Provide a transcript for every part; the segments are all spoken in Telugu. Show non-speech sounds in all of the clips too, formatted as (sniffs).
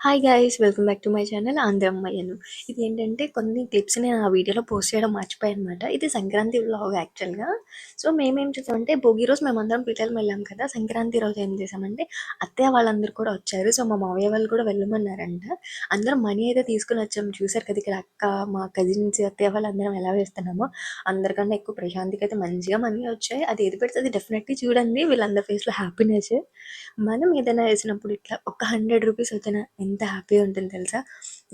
Hi guys welcome back to my channel ఆంధ్రమ్మయ్యను ఇది ఏంటంటే కొన్ని క్లిప్స్ నేను ఆ వీడియోలో పోస్ట్ చేయడం మర్చిపోయాను అనమాట ఇది సంక్రాంతి వ్లాగ్ యాక్చువల్గా సో మేమేం చేసామంటే భోగి రోజు మేమందరం పిల్లలు వెళ్ళాం కదా. సంక్రాంతి రోజు ఏం చేసామంటే అత్తయ్య వాళ్ళందరూ కూడా వచ్చారు. సో మా మావయ్య వాళ్ళు కూడా వెళ్ళమన్నారంట. అందరం మనీ అయితే తీసుకుని వచ్చాము చూసారు కదా ఇక్కడ అక్క మా కజిన్స్ అత్తయ్య వాళ్ళు అందరం ఎలా వేస్తున్నామో. అందరికన్నా ఎక్కువ ప్రశాంతికి అయితే మంచిగా మనీ వచ్చాయి. అది ఏది పెడితే అది డెఫినెట్లీ చూడండి. వీళ్ళందరి ఫేస్లో హ్యాపీనెస్ మనం ఏదైనా వేసినప్పుడు ఇట్లా ఒక హండ్రెడ్ రూపీస్ వచ్చిన ఎంత హ్యాపీగా ఉంటుంది తెలుసా?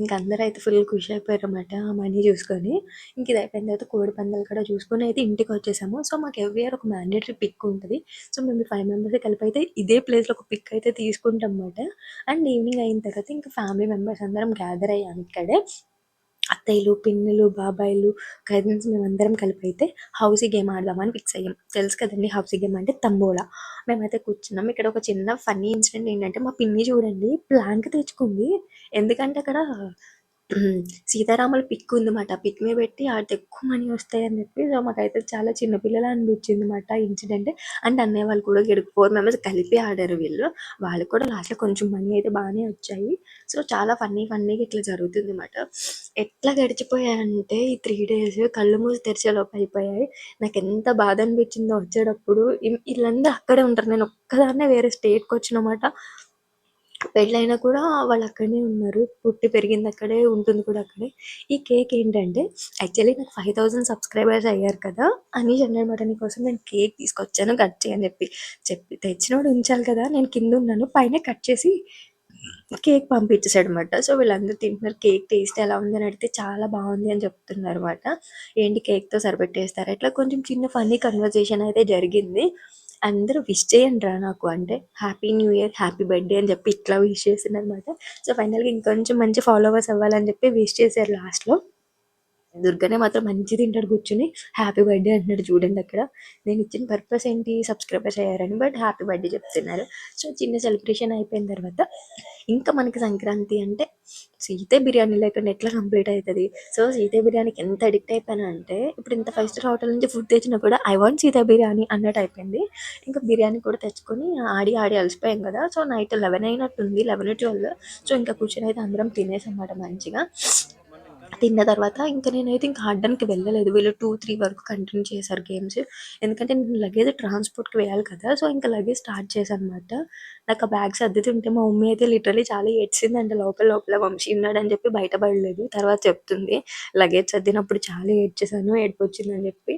ఇంకా అందరూ అయితే ఫుల్ ఖుషి అయిపోయారు అనమాట ఆ మనీ చూసుకొని. ఇంక ఇది అయిపోయిన తర్వాత కోడి పందాలు కూడా చూసుకొని అయితే ఇంటికి వచ్చేసాము. సో మాకు ఎవ్రీ ఇయర్ ఒక మ్యాండేటరీ పిక్ ఉంటుంది. సో మేము ఫైవ్ మెంబర్స్ కలిపి అయితే ఇదే ప్లేస్లో ఒక పిక్ అయితే తీసుకుంటాం అనమాట అండ్ ఈవినింగ్ అయిన తర్వాత ఇంకా ఫ్యామిలీ మెంబర్స్ అందరం గ్యాదర్ అయ్యాము ఇక్కడే. అత్తయ్యలు పిన్నులు బాబాయిలు కజిన్స్ మేమందరం కలిపి అయితే హౌసీ గేమ్ ఆడదామని ఫిక్స్ అయ్యాం. తెలుసు కదండి హౌసీ గేమ్ అంటే తంబోలా. మేమైతే కూర్చున్నాం. ఇక్కడ ఒక చిన్న ఫన్నీ ఇన్సిడెంట్ ఏంటంటే మా పిన్ని చూడండి ప్లాంక్ తెచ్చుకుంది. ఎందుకంటే అక్కడ సీతారాముల పిక్ ఉందన్నమాట. పిక్ మీద పెట్టి ఆడితే ఎక్కువ మనీ వస్తాయని చెప్పి సో మాకైతే చాలా చిన్న పిల్లలు అనిపించింది అనమాట ఇన్సిడెంట్. అండ్ అన్నయ్య వాళ్ళు కూడా ఇక్కడ ఫోర్ మెంబర్స్ కలిపి ఆడారు వీళ్ళు. వాళ్ళకి కూడా లాస్ట్లో కొంచెం మనీ అయితే బాగానే వచ్చాయి. సో చాలా ఫన్నీ ఫన్నీగా ఇట్లా జరుగుతుంది అన్నమాట ఎట్లా గడిచిపోయాయంటే ఈ త్రీ డేస్ కళ్ళు మూసి తెరిచేలోపు అయిపోయాయి. నాకు ఎంత బాధ అనిపించిందో వచ్చేటప్పుడు ఇ- వీళ్ళందరూ అక్కడే ఉంటారు. నేను ఒక్కదాన్నే వేరే స్టేట్కి వచ్చినమాట. పెళ్ళైనా కూడా వాళ్ళు అక్కడనే ఉన్నారు. పుట్టి పెరిగింది అక్కడే ఉంటుంది కూడా అక్కడే. ఈ కేక్ ఏంటంటే యాక్చువల్లీ నాకు ఫైవ్ థౌసండ్ సబ్స్క్రైబర్స్ అయ్యారు కదా అని అన్నమాట నీకోసం నేను కేక్ తీసుకొచ్చాను కట్ చేయని చెప్పి. చెప్పి తెచ్చినోడు ఉంచాలి కదా నేను కింద ఉన్నాను పైన కట్ చేసి కేక్ పంపించేసాడు అనమాట సో వీళ్ళందరూ తింటున్నారు కేక్ టేస్ట్ ఎలా ఉంది అని అడిగితే చాలా బాగుంది అని చెప్తున్నారు అనమాట ఏంటి కేక్తో సరిపెట్టేస్తారు? ఇట్లా కొంచెం చిన్న ఫన్నీ కన్వర్జేషన్ అయితే జరిగింది. అందరూ విష్ చేయండి రా నాకు అంటే happy new year happy birthday అని చెప్పి ఇట్లా విష్ చేసింది అనమాట సో ఫైనల్గా ఇంకొంచెం మంచి ఫాలోవర్స్ అవ్వాలని చెప్పి విష్ చేశారు లాస్ట్లో దుర్గనే మాత్రం మంచి తింటాడు కూర్చుని. హ్యాపీ బర్త్డే అంటున్నాడు చూడండి అక్కడ. నేను ఇచ్చిన పర్పస్ ఏంటి? సబ్స్క్రైబర్స్ అయ్యారని బట్ హ్యాపీ బర్త్డే చెప్తున్నారు. సో చిన్న సెలబ్రేషన్ అయిపోయిన తర్వాత ఇంకా మనకి సంక్రాంతి అంటే సీతే బిర్యానీ లేకుండా ఎట్లా కంప్లీట్ అవుతుంది? సో సీతే బిర్యానీకి ఎంత అడిక్ట్ అయిపోయాను అంటే ఇప్పుడు ఇంత ఫైవ్ స్టార్ హోటల్ నుంచి ఫుడ్ తెచ్చినా కూడా ఐ వాంట్ సీతా బిర్యానీ అన్నట్టు అయిపోయింది. ఇంకా బిర్యానీ కూడా తెచ్చుకొని ఆడి ఆడి అలసిపోయాం కదా. సో నైట్ లెవెన్ అయినట్టుంది లెవెన్ ట్వెల్వ్ సో ఇంకా కూర్చొని అయితే అందరం తినేసాం అన్నమాట మంచిగా. తిన్న తర్వాత ఇంకా నేనైతే ఇంకా ఆడడానికి వెళ్ళలేదు. వీళ్ళు టూ త్రీ వరకు కంటిన్యూ చేశారు గేమ్స్ ఎందుకంటే నేను లగేజ్ ట్రాన్స్పోర్ట్కి వేయాలి కదా సో ఇంకా లగేజ్ స్టార్ట్ చేశాను అనమాట నాకు ఆ బ్యాగ్స్ సర్దుతుంటే మా మమ్మీ అయితే లిటరలీ చాలా ఏడ్చింది అంటే లోపల లోపల వంశీ ఉన్నాడని చెప్పి బయటపడలేదు తర్వాత చెప్తుంది లగేజ్ సర్దినప్పుడు చాలా ఏడ్చేసాను ఏడుపు వచ్చిందని చెప్పి.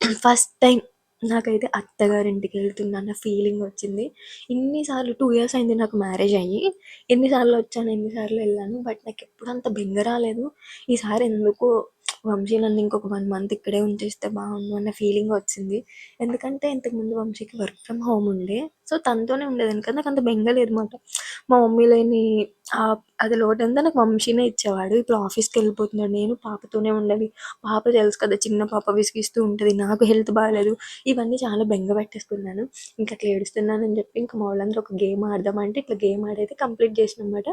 (sniffs) ఫస్ట్ టైం నాకైతే అత్తగారింటికి వెళ్తున్నా ఫీలింగ్ వచ్చింది. ఇన్నిసార్లు టూ ఇయర్స్ అయింది నాకు మ్యారేజ్ అయ్యి. ఎన్నిసార్లు వచ్చాను ఎన్నిసార్లు వెళ్ళాను బట్ నాకు ఎప్పుడు అంత బెంగ రాలేదు. ఈసారి ఎందుకో వంశీ నన్ను ఇంకొక వన్ మంత్ ఇక్కడే ఉంచేస్తే బాగుండు అన్న ఫీలింగ్ వచ్చింది. ఎందుకంటే ఇంతకుముందు వంశీకి వర్క్ ఫ్రమ్ హోమ్ ఉండే. సో తనతోనే ఉండేది. ఎందుకంటే నాకు అంత బెంగ లేదు అనమాట మా మమ్మీ లేని అది లోటు అంతా నాకు వంశీనే ఇచ్చేవాడు. ఇప్పుడు ఆఫీస్కి వెళ్ళిపోతున్నాడు. నేను పాపతోనే ఉండాలి పాప తెలుసు కదా చిన్న పాప విసిగిస్తూ ఉంటుంది. నాకు హెల్త్ బాగాలేదు. ఇవన్నీ చాలా బెంగ పెట్టేసుకున్నాను. ఇంకా అట్లా ఏడుస్తున్నానని చెప్పి ఇంకా మా వాళ్ళందరూ ఒక గేమ్ ఆడదామంటే ఇట్లా గేమ్ ఆడైతే కంప్లీట్ చేసిన అనమాట